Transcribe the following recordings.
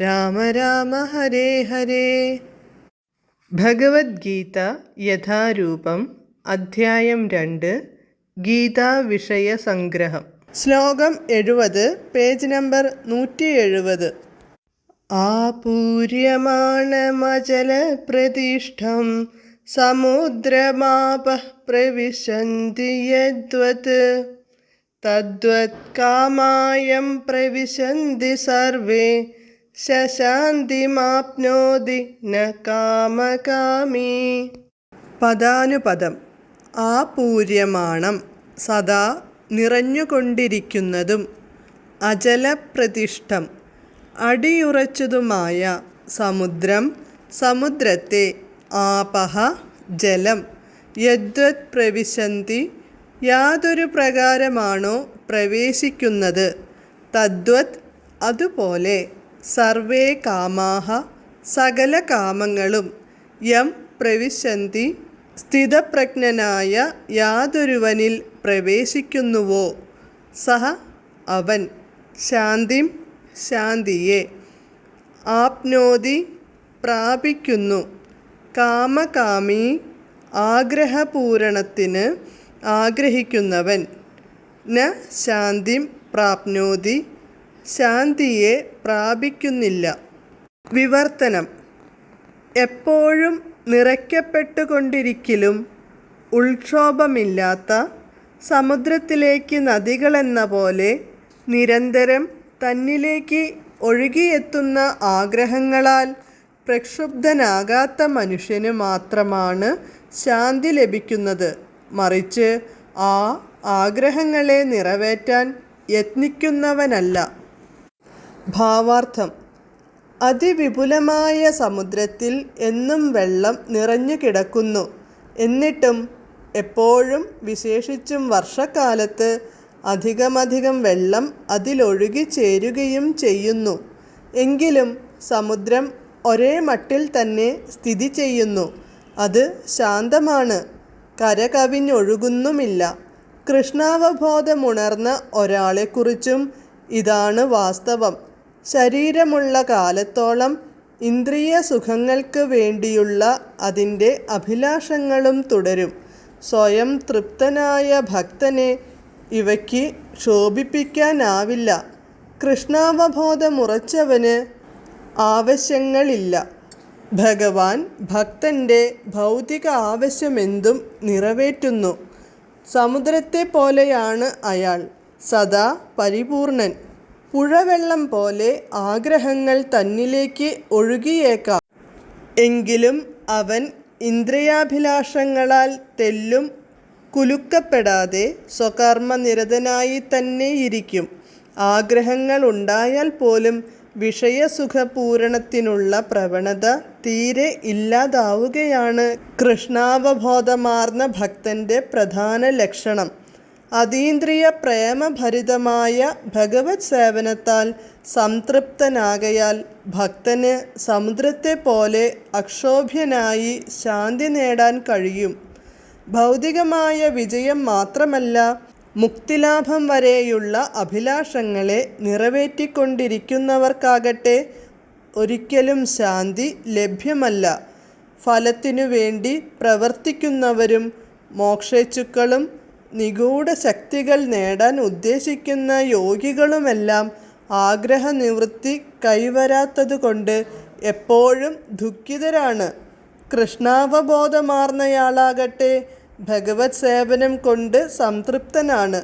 രാമ രാമ ഹരേ ഹരേ. ഭഗവത്ഗീത യഥാരൂപം അധ്യായം രണ്ട് ഗീതാ വിഷയ സംഗ്രഹം. ശ്ലോകം എഴുപത് പേജ് നമ്പർ നൂറ്റി എഴുപത് ആപൂര്യമാണമചലപ്രതിഷ്ഠം സമുദ്രമാപ പ്രവിശന്തി യദ്വത്. തദ്വത് കാമായം പ്രവിശന്തി സർവേ ശശാന്തിമാപ്നോതി ന കാമകാമീ. പദാനുപദം. ആ പൂര്യമാണം സദാ നിറഞ്ഞുകൊണ്ടിരിക്കുന്നതും അജലപ്രതിഷ്ഠം അടിയുറച്ചതുമായ സമുദ്രം സമുദ്രത്തെ ആപഹ ജലം യദ്വത് പ്രവിശന്തി യാതൊരു പ്രകാരമാണോ പ്രവേശിക്കുന്നത്. തദ്വത് അതുപോലെ സർവേ കാമാഹ സകല കാമങ്ങളും യം പ്രവിശന്തി സ്ഥിതപ്രജ്ഞനായ യാതൊരുവനിൽ പ്രവേശിക്കുന്നുവോ? സഹ അവൻ ശാന്തിം ശാന്തിയെ ആപ്നോതി പ്രാപിക്കുന്നു. കാമകാമി ആഗ്രഹപൂരണത്തിന് ആഗ്രഹിക്കുന്നവൻ. ന ശാന്തിം പ്രാപ്നോതി ശാന്തിയെ പ്രാപിക്കുന്നില്ല. വിവർത്തനം. എപ്പോഴും നിറയ്ക്കപ്പെട്ടുകൊണ്ടിരിക്കലും ഉൾക്ഷോഭമില്ലാത്ത സമുദ്രത്തിലേക്ക് നദികളെന്ന പോലെ നിരന്തരം തന്നിലേക്ക് ഒഴുകിയെത്തുന്ന ആഗ്രഹങ്ങളാൽ പ്രക്ഷുബ്ധനാകാത്ത മനുഷ്യന് മാത്രമാണ് ശാന്തി ലഭിക്കുന്നത്. മറിച്ച് ആ ആഗ്രഹങ്ങളെ നിറവേറ്റാൻ യത്നിക്കുന്നവനല്ല. ഭാവാർത്ഥം. അതിവിപുലമായ സമുദ്രത്തിൽ എന്നും വെള്ളം നിറഞ്ഞു കിടക്കുന്നു. എന്നിട്ടും എപ്പോഴും വിശേഷിച്ചും വർഷക്കാലത്ത് അധികമധികം വെള്ളം അതിലൊഴുകി ചേരുകയും ചെയ്യുന്നു. എങ്കിലും സമുദ്രം ഒരേ മട്ടിൽ തന്നെ സ്ഥിതി ചെയ്യുന്നു. അത് ശാന്തമാണ്. കരകവിഞ്ഞൊഴുകുന്നുമില്ല. കൃഷ്ണാവബോധമുണർന്ന ഒരാളെക്കുറിച്ചും ഇതാണ് വാസ്തവം. ശരീരമുള്ള കാലത്തോളം ഇന്ദ്രിയ സുഖങ്ങൾക്ക് വേണ്ടിയുള്ള അതിന്റെ അഭിലാഷങ്ങളും തുടരും. സ്വയം തൃപ്തനായ ഭക്തനെ ഇവയ്ക്ക് ക്ഷോഭിപ്പിക്കാനാവില്ല കൃഷ്ണാവബോധമുറച്ചവന് ആവശ്യങ്ങളില്ല. ഭഗവാൻ ഭക്തന്റെ ഭൗതിക ആവശ്യമെന്തും നിറവേറ്റുന്നു. സമുദ്രത്തെ പോലെയാണ് അയാൾ. സദാ പരിപൂർണൻ. പുഴവെള്ളം പോലെ ആഗ്രഹങ്ങൾ തന്നിലേക്ക് ഒഴുകിയേക്കാം. എങ്കിലും അവൻ ഇന്ദ്രിയാഭിലാഷങ്ങളാൽ തെല്ലും കുലുക്കപ്പെടാതെ സ്വകർമ്മനിരതനായി തന്നെയിരിക്കും ആഗ്രഹങ്ങൾ ഉണ്ടായാൽ പോലും വിഷയസുഖപൂരണത്തിനുള്ള പ്രവണത തീരെ ഇല്ലാതാവുകയാണ് കൃഷ്ണാവബോധമാർന്ന ഭക്തന്റെ പ്രധാന ലക്ഷണം. അതീന്ദ്രിയ പ്രേമഭരിതമായ ഭഗവത് സേവനത്താൽ സംതൃപ്തനാകയാൽ ഭക്തന് സമുദ്രത്തെ പോലെ അക്ഷോഭ്യനായി ശാന്തി നേടാൻ കഴിയും. ഭൗതികമായ വിജയം മാത്രമല്ല മുക്തിലാഭം വരെയുള്ള അഭിലാഷങ്ങളെ നിറവേറ്റിക്കൊണ്ടിരിക്കുന്നവർക്കാകട്ടെ ഒരിക്കലും ശാന്തി ലഭ്യമല്ല. ഫലത്തിനു വേണ്ടി പ്രവർത്തിക്കുന്നവരും മോക്ഷേച്ഛുക്കളും നിഗൂഢ ശക്തികൾ നേടാൻ ഉദ്ദേശിക്കുന്ന യോഗികളുമെല്ലാം ആഗ്രഹനിവൃത്തി കൈവരാത്തതുകൊണ്ട് എപ്പോഴും ദുഃഖിതരാണ്. കൃഷ്ണാവബോധമാർന്നയാളാകട്ടെ ഭഗവത് സേവനം കൊണ്ട് സംതൃപ്തനാണ്.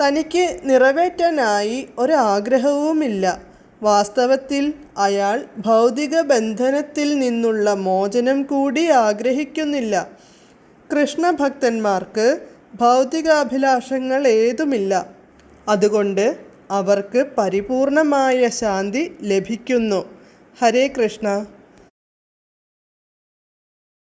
തനിക്ക് നിറവേറ്റാനായി ഒരാഗ്രഹവുമില്ല. വാസ്തവത്തിൽ അയാൾ ഭൗതിക ബന്ധനത്തിൽ നിന്നുള്ള മോചനം കൂടി ആഗ്രഹിക്കുന്നില്ല. കൃഷ്ണഭക്തന്മാർക്ക് ഭൗതികാഭിലാഷങ്ങൾ ഏതുമില്ല. അതുകൊണ്ട് അവർക്ക് പരിപൂർണമായ ശാന്തി ലഭിക്കുന്നു. ഹരേ കൃഷ്ണ.